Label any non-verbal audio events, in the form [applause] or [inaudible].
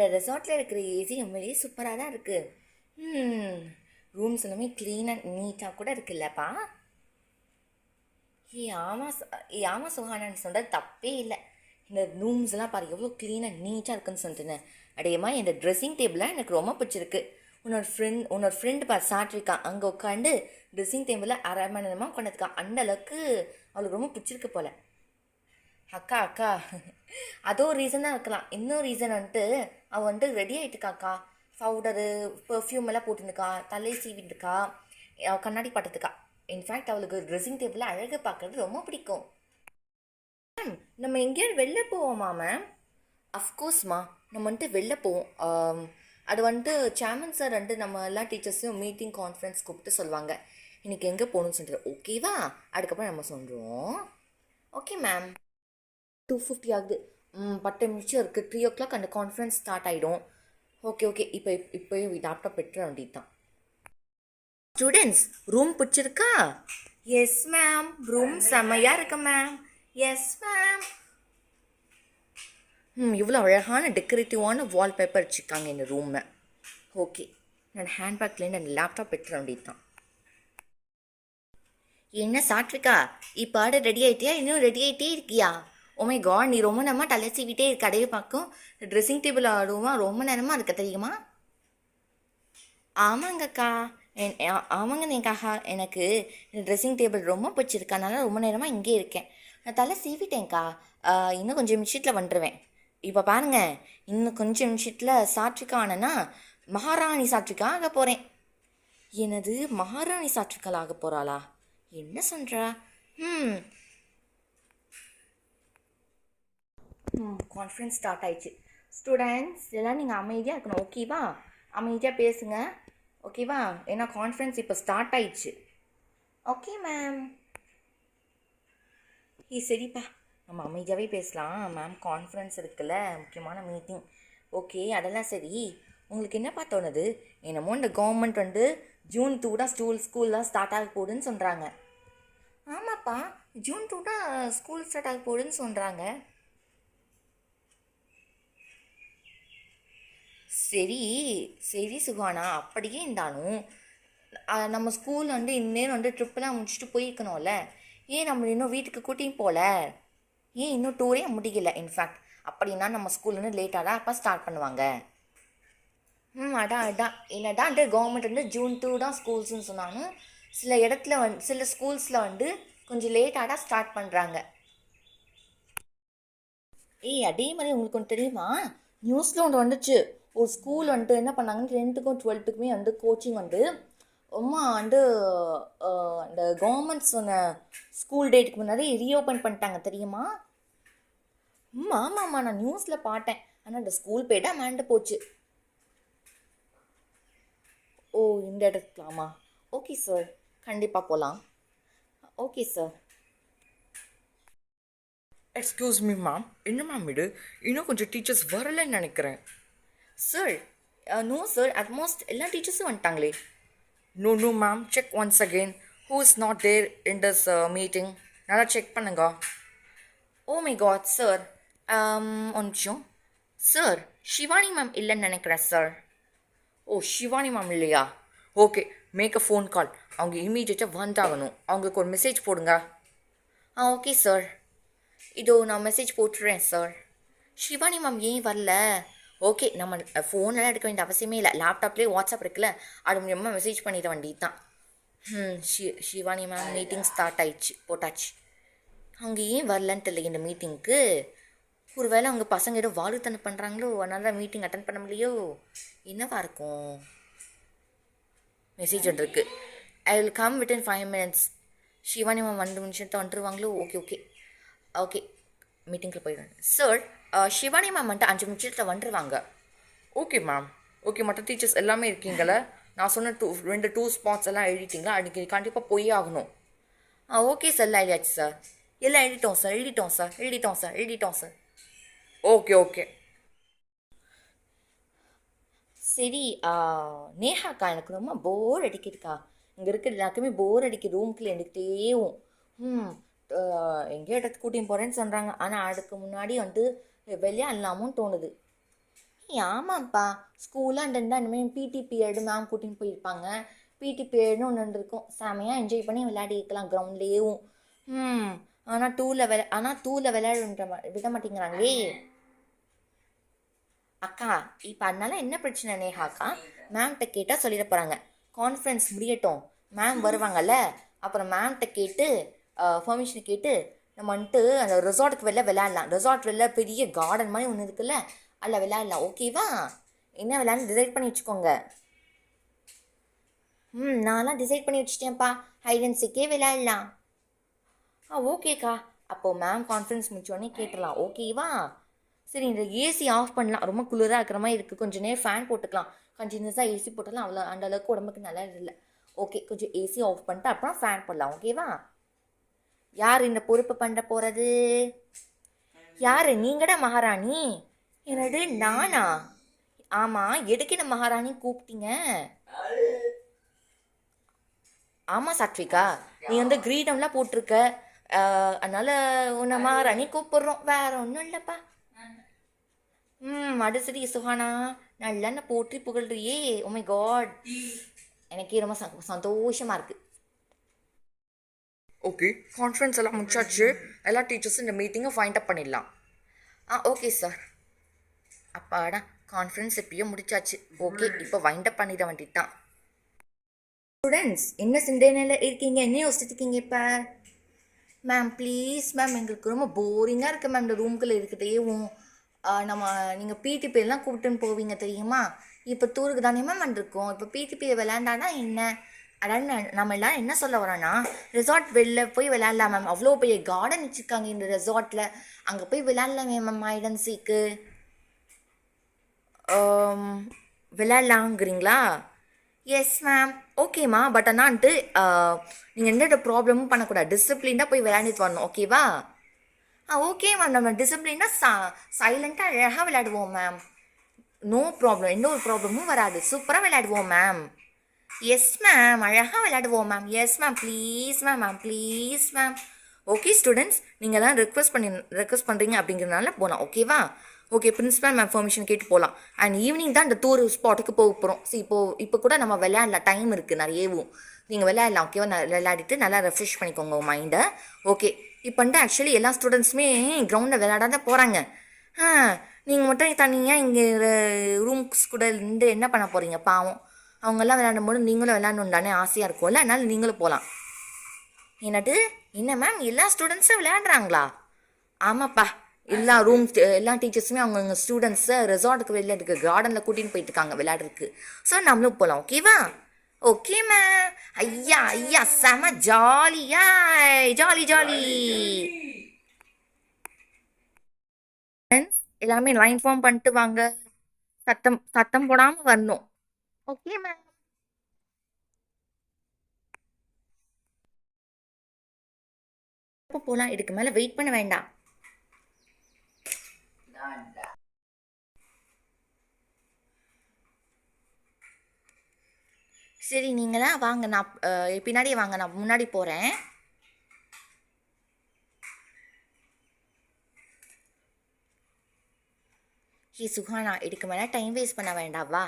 இந்த ரெசார்ட்டில் இருக்கிற ஏசி உண்மையிலேயே சூப்பராக தான் இருக்குது ம் ரூம்ஸ் எல்லாமே க்ளீனாக நீட்டாக கூட இருக்குல்லப்பா. ஏ ஆமாம் ஏ ஆமாம் சுஹானான்னு சொன்னது சொல்கிறது தப்பே இல்லை. இந்த ரூம்ஸ்லாம் பாரு எவ்வளோ க்ளீனாக நீட்டாக இருக்குன்னு சொல்லிட்டுன்னு. அடையம்மா இந்த ட்ரெஸ்ஸிங் டேபிளாக எனக்கு ரொம்ப பிடிச்சிருக்கு. உன்னோட ஃப்ரெண்ட் உன்னோட ஃப்ரெண்டு பார் சாட்ரிக்கா அங்கே உட்காந்து ட்ரெஸ்ஸிங் டேபிளில் அரை மணி நேரமாக உட்காந்துருக்கா அந்த அளவுக்கு அவளுக்கு ரொம்ப பிடிச்சிருக்கு போல். அக்கா அக்கா. [laughs] அதோ ரீசனாக இருக்கலாம். இன்னொரு ரீசன் வந்துட்டு அவள் வந்துட்டு ரெடி ஆகிட்டுக்காக்கா பவுடரு பெர்ஃப்யூம் எல்லாம் போட்டுருக்கா தலை சீவிட்டுருக்கா. அவள் கண்ணாடி பட்டத்துக்கா இன்ஃபேக்ட் அவளுக்கு ட்ரெஸ்ஸிங் டேபிளில் அழகு பார்க்கறது ரொம்ப பிடிக்கும். மேம் நம்ம எங்கேயாவது வெளில போவோமா மேம் அஃப்கோர்ஸ்மா நம்ம வந்துட்டு வெளில போவோம். அது வந்துட்டு சேர்மன் சார் வந்துட்டு நம்ம எல்லா டீச்சர்ஸையும் மீட்டிங் கான்ஃபரன்ஸ் கூப்பிட்டு சொல்லுவாங்க. இன்னைக்கு எங்கே போகணும்னு சொல்லிட்டு. ஓகேவா அதுக்கப்புறம் நம்ம சொல்கிறோம் ஓகே மேம் டூ ஃபிஃப்டி ஆகுது. பத்து நிமிஷம் இருக்குது த்ரீ ஓ கிளாக் அந்த கான்ஃபரன்ஸ் ஸ்டார்ட் ஆகிடும் ஓகே ஓகே இப்போ இப்போயும் லேப்டாப் பெற்ற வேண்டியது தான் ஸ்டூடெண்ட்ஸ் ரூம் பிடிச்சிருக்கா? எஸ் மேம் ரூம் செம்மையாக இருக்கு மேம் எஸ் மேம் ம் இவ்வளோ அழகான டெக்கரேட்டிவான வால்பேப்பர் வச்சுருக்காங்க இந்த ரூமை ஓகே நான் ஹேண்ட்பேக்லேருந்து அந்த லேப்டாப் பெற்ற வேண்டியது தான் என்ன சாட்ரிக்கா இப்போ ஆட ரெடி ஆகிட்டியா இன்னும் ரெடி ஆகிட்டே இருக்கியா? Oh ஓமே காட் நீ ரொம்ப நேரமாக தலை கடையை பார்க்கும் ட்ரெஸ்ஸிங் டேபிள் ஆடுவோம் ரொம்ப நேரமாக இருக்க தெரியுமா? ஆமாங்கக்கா. என் ஆமாங்க நீக்காக்கா எனக்கு ட்ரெஸ்ஸிங் டேபிள் ரொம்ப பிடிச்சிருக்கு. அதனால ரொம்ப நேரமாக இங்கே இருக்கேன். நான் தலை சீவிட்டேன்க்கா. இன்னும் கொஞ்சம் நிமிஷத்தில் வந்துடுவேன் இப்போ பாருங்க. இன்னும் கொஞ்சம் நிமிஷத்தில் சாட்ரிக்கா ஆனேன்னா மகாராணி சாற்றுக்கா ஆக போகிறேன் எனது மகாராணி சாட்ரிக்கல் ஆக போகிறாளா என்ன சொல்கிறா ம் ம் கான்ஃபரன்ஸ் ஸ்டார்ட் ஆயிடுச்சு. ஸ்டூடெண்ட்ஸ் எல்லாம் நீங்கள் அமைதியாக இருக்கணும். ஓகேவா அமைதியாக பேசுங்க. ஓகேவா ஏன்னா கான்ஃபரன்ஸ் இப்போ ஸ்டார்ட் ஆயிடுச்சு. ஓகே மேம் ஏ சரிப்பா. நம்ம அமைதியாகவே பேசலாம். மேம் கான்ஃபரன்ஸ் இருக்குல்ல. முக்கியமான மீட்டிங் ஓகே அதெல்லாம் சரி. உங்களுக்கு என்னப்பா தோணுது? என்னமோ இந்த கவர்மெண்ட் வந்து ஜூன் டூ தான் ஸ்கூல் ஸ்கூல்லாம் ஸ்டார்ட் ஆக போகுதுன்னு சொல்கிறாங்க ஆமாப்பா. ஜூன் டூ தான் ஸ்கூல் ஸ்டார்ட் ஆக போகுதுன்னு சொல்கிறாங்க சரி சரி சுகானா அப்படியே இருந்தாலும் நம்ம ஸ்கூல் வந்து இந்நேரம் வந்து ட்ரிப்பெல்லாம் முடிச்சுட்டு போயிருக்கணும்ல. ஏன் நம்ம இன்னும் வீட்டுக்கு கூட்டியும் போகல ஏன் இன்னும் டூரே முடியல இன்ஃபேக்ட் அப்படின்னா நம்ம ஸ்கூல் வந்து லேட்டாக தான் அப்போ ஸ்டார்ட் பண்ணுவாங்க. ம் அதான் அதான். இல்லைடா வந்து கவர்மெண்ட் வந்து ஜூன் டூ தான் ஸ்கூல்ஸ்னு சொன்னாங்க சில இடத்துல வந் சில ஸ்கூல்ஸில் வந்து கொஞ்சம் லேட்டாக தான் ஸ்டார்ட் பண்ணுறாங்க ஏய் அதே மாதிரி உங்களுக்கு ஒன்று தெரியுமா? நியூஸில் ஒன்று வந்துச்சு. ஒரு ஸ்கூல் வந்துட்டு என்ன பண்ணாங்கன்னு டென்த்துக்கும் டுவெல்த்துக்குமே வந்து கோச்சிங் வந்து ரொம்ப வந்து அந்த இந்த கவர்மெண்ட் சொன்ன ஸ்கூல் டேட்டுக்கு முன்னாடி ரீஓப்பன் பண்ணிட்டாங்க தெரியுமா? ம் ஆமாம் ஆமாம் நான் நியூஸில் பார்த்தேன். ஆனால் இந்த ஸ்கூல் போய்ட்டு மேண்டு போச்சு. ஓ இந்த இடத்துலாமா ஓகே சார் கண்டிப்பாக போகலாம் okay sir excuse me ma'am என்ன மேம் இது? இன்னும் கொஞ்சம் டீச்சர்ஸ் வரலைன்னு நினைக்கிறேன். சார் நோ சார் அட்மோஸ்ட் எல்லா டீச்சர்ஸும் வந்துட்டாங்களே no no ma'am check once again who is not there in this meeting நல்லா செக் பண்ணுங்க ஓ மை காட் சார் ஒன்றும் சார் ஷிவானி மேம் இல்லைன்னு நினைக்கிறேன் சார் ஓ ஷிவானி மேம் இல்லையா okay make a phone call அவங்க இமீடியட்டாக வந்தாகணும் அவங்களுக்கு ஒரு மெசேஜ் போடுங்க ஆ ஓகே சார் இதோ நான் மெசேஜ் போட்டுறேன் சார் ஷிவானி மேம் ஏன் வரல ஓகே நம்ம ஃபோனெல்லாம் எடுக்க வேண்டிய அவசியமே இல்லை. லேப்டாப்லேயே வாட்ஸ்அப் இருக்குல்ல அது மூலியமாக மெசேஜ் பண்ணிட வேண்டியது தான் ஷி ஷிவானி மேம் மீட்டிங் ஸ்டார்ட் ஆயிடுச்சு போட்டாச்சு. அவங்க ஏன் வரலன்னு தெரியல இந்த மீட்டிங்க்கு ஒருவேளை அவங்க பசங்க ஏதோ வாழுத்தனம் பண்ணுறாங்களோ அதனால மீட்டிங் அட்டன் பண்ண முடியலையோ என்னவா இருக்கும்? மெசேஜ் வந்துருக்கு. I will come within five minutes Shivani ma'am ரெண்டு நிமிஷத்தை வந்துருவாங்களோ? ஓகே ஓகே ஓகே மீட்டிங்கில் போயிடுவேன். சார் சிவானி மேம் வந்துட்டு அஞ்சு நிமிஷத்தில் வந்துருவாங்க. ஓகே மேம் ஓகே மற்ற டீச்சர்ஸ் எல்லாமே இருக்கீங்களே நான் சொன்ன டூ ரெண்டு டூ ஸ்பாட்ஸ் எல்லாம் எழுதிட்டீங்களா? அன்றைக்கி கண்டிப்பாக போயே ஆகணும். ஆ ஓகே சார் எல்லாம் எழுதியாச்சு சார் எல்லாம் எழுதிட்டோம் சார் எழுதிட்டோம் சார் எழுதிட்டோம் சார் எழுதிட்டோம் சார் ஓகே ஓகே சரி நேஹாக்கா எனக்கு ரொம்ப போர் அடிக்குதுக்கா. இங்கே இருக்கிற எல்லாருக்குமே போர் அடிக்குது ரூம்குள்ளே இருந்துக்கிட்டேவும் ம் எங்கேயோ இடத்துக்கு கூட்டின்னு போகிறேன்னு சொல்கிறாங்க ஆனால் அதுக்கு முன்னாடி வந்துட்டு விளையாடலாமும் தோணுது. ஆமாம்ப்பா ஆமாப்பா. ஸ்கூலாக இருந்தா இனிமேல் பிடி பீரியடு மேம் கூட்டின்னு போயிருப்பாங்க. பிடி பீரியட்னு ஒன்று இருக்கும். செமையாக என்ஜாய் பண்ணி விளையாடி இருக்கலாம் கிரவுண்ட்லேயும் ம் ஆனால் டூவில் விளை ஆனால் டூவில் விளையாடுன்ற மா- விட மாட்டேங்கிறாங்களே. அக்கா இப்போ அதனால என்ன பிரச்சனை நேஹாக்கா மேம்கிட்ட கேட்டால் சொல்லிட போகிறாங்க கான்ஃபரன்ஸ் முடியட்டும். மேம் வருவாங்கல்ல? அப்புறம் மேம்கிட்ட கேட்டு பர்மிஷன் கேட்டு நம்ம வந்துட்டு அந்த ரிசார்ட்டுக்கு வெளில விளையாடலாம். ரிசார்ட் வெளில பெரிய கார்டன் மாதிரி ஒன்று இருக்குல்ல அதில் விளையாடலாம். ஓகேவா என்ன விளையாட டிசைட் பண்ணி வச்சுக்கோங்க. ம் நான்லாம் டிசைட் பண்ணி வச்சுட்டேன்ப்பா. ஹைட் அண்ட் சிக்கே விளையாடலாம். ஆ ஓகேக்கா அப்போது மேம் கான்ஃபரன்ஸ் முடிச்சோடனே கேட்டுடலாம். ஓகேவா சரி இந்த ஏசி ஆஃப் பண்ணலாம். ரொம்ப குளிராக இருக்கிற மாதிரி இருக்குது கொஞ்சம் நேரம் ஃபேன் போட்டுக்கலாம். கண்டினியூஸாக ஏசி போட்டாலும் அவ்வளோ அந்த அளவுக்கு உடம்புக்கு நல்லா இல்லை. ஓகே கொஞ்சம் ஏசி ஆஃப் பண்ணிட்டு அப்புறம் ஃபேன் போடலாம். ஓகேவா யார் இந்த பொறுப்பு பண்ண போகிறது யார்? நீங்கடா மகாராணி. என்னது நானா? ஆமாம் எதுக்கு இந்த மகாராணி கூப்பிட்டீங்க? ஆமாம் சாத்விகா. நீ வந்து கிரீடம்லாம் போட்டிருக்க. அதனால் உன்னை மகாராணி கூப்பிட்றோம். வேற ஒன்றும் இல்லைப்பா. ம் அது சரி சுஹானா. நல்லா என்ன போற்றி புகழ்றியே. உமை காட் எனக்கே ரொம்ப சந்தோஷமாக இருக்குது ஓகே கான்ஃபரன்ஸ் எல்லாம் முடிச்சாச்சு. எல்லா டீச்சர்ஸும் இந்த மீட்டிங்கை ஃபைண்ட் அப் பண்ணிடலாம். ஆ ஓகே சார் அப்பாடா கான்ஃபரன்ஸ் எப்பயோ முடிச்சாச்சு. ஓகே இப்போ வைண்ட் அப் பண்ணிட வேண்டியது தான் ஸ்டூடெண்ட்ஸ் என்ன சிந்தனையில் இருக்கீங்க? என்ன யோசிச்சுட்டு இருக்கீங்க இப்போ? மேம் ப்ளீஸ் மேம் எங்களுக்கு ரொம்ப போரிங்காக இருக்குது மேம் இந்த ரூம்குள்ளே இருக்கிறதேவும் நம்ம நீங்கள் பிடிபியெல்லாம் கூப்பிட்டுன்னு போவீங்க தெரியுமா? இப்போ டூருக்கு தானே மேம் வந்திருக்கோம். இப்போ பிடிபியை பேர் விளையாண்டானா என்ன? அதாவது நம்ம எல்லாம் என்ன சொல்ல வரோன்னா ரிசார்ட் வெளில போய் விளையாடலாம் மேம் அவ்வளோ பெரிய கார்டன் வச்சுருக்காங்க இந்த ரிசார்ட்டில் அங்கே போய் விளையாடலாமே மேம் ஐடன் சீக்கு விளையாடலாங்கிறீங்களா எஸ் மேம் ஓகேம்மா பட் ஆனான்ட்டு நீங்கள் எந்த ப்ராப்ளமும் பண்ணக்கூடாது. டிசிப்ளின்டாக போய் விளையாடிட்டு வரணும் ஓகேவா ஆ ஓகே மேம் நம்ம டிசிப்ளினாக சா சைலண்ட்டாக அழகாக விளையாடுவோம் மேம் நோ ப்ராப்ளம் எந்த ஒரு ப்ராப்ளமும் வராது. சூப்பராக விளையாடுவோம் மேம் எஸ் மேம் அழகாக விளையாடுவோம் ma'am yes ma'am please ma'am ma'am please ma'am okay students நீங்கள் தான் ரெக்வஸ்ட் பண்ணி ரெக்வஸ்ட் பண்ணுறீங்க அப்படிங்கிறதுனால போகலாம் ஓகேவா ஓகே பிரின்ஸ்பல் மேம் பெர்மிஷன் கேட்டு போகலாம் அண்ட் ஈவினிங் தான் இந்த டூர் ஸ்பாட்டுக்கு போக போகிறோம் ஸோ இப்போ இப்போ கூட நம்ம விளையாடலாம் டைம் இருக்குது நிறையவும் நீங்கள் விளையாடலாம். ஓகேவா நல்லா விளையாடிட்டு நல்லா ரெஃப்ரெஷ் பண்ணிக்கோங்க உங்கள் மைண்டை ஓகே இப்போ வந்து ஆக்சுவலி எல்லா ஸ்டூடெண்ட்ஸுமே கிரவுண்டில் விளையாடாத போகிறாங்க ஆ நீங்கள் மட்டும் தனியாக இங்கே ரூம்ஸ் கூட இருந்து என்ன பண்ண போகிறீங்க பாவம். அவங்கெல்லாம் விளையாடும் போது நீங்களும் விளையாடணும் தானே ஆசையாக இருக்கும்ல அதனால நீங்களும் போகலாம் என்னட்டு என்ன மேம் எல்லா ஸ்டூடெண்ட்ஸும் விளையாடுறாங்களா? ஆமாப்பா. எல்லா ரூம் எல்லா டீச்சர்ஸுமே அவங்கவுங்க ஸ்டூடெண்ட்ஸை ரெசார்ட்டுக்கு வெளில இருக்க. கார்டனில் கூட்டின்னு போயிட்டு இருக்காங்க விளையாடுறதுக்கு. ஸோ நம்மளும் போகலாம் ஓகேவா ஓகே மேம் ஐயா ஐயா செம ஜாலியா ஜாலி ஜாலி எல்லாமே லைன் ஃபார்ம் பண்ணிட்டு வாங்க. சத்தம் சத்தம் போடாமல் வரணும். ஓகே மேம் போகலாம் இதுக்கு மேலே வெயிட் பண்ண வேண்டாம். சரி நீங்களாம் வாங்க நான் பின்னாடி பின்னாடியே வாங்க நான் முன்னாடி போகிறேன் ஹே சுஹானா இதுக்கு மேலே டைம் வேஸ்ட் பண்ண வேண்டாம். வா.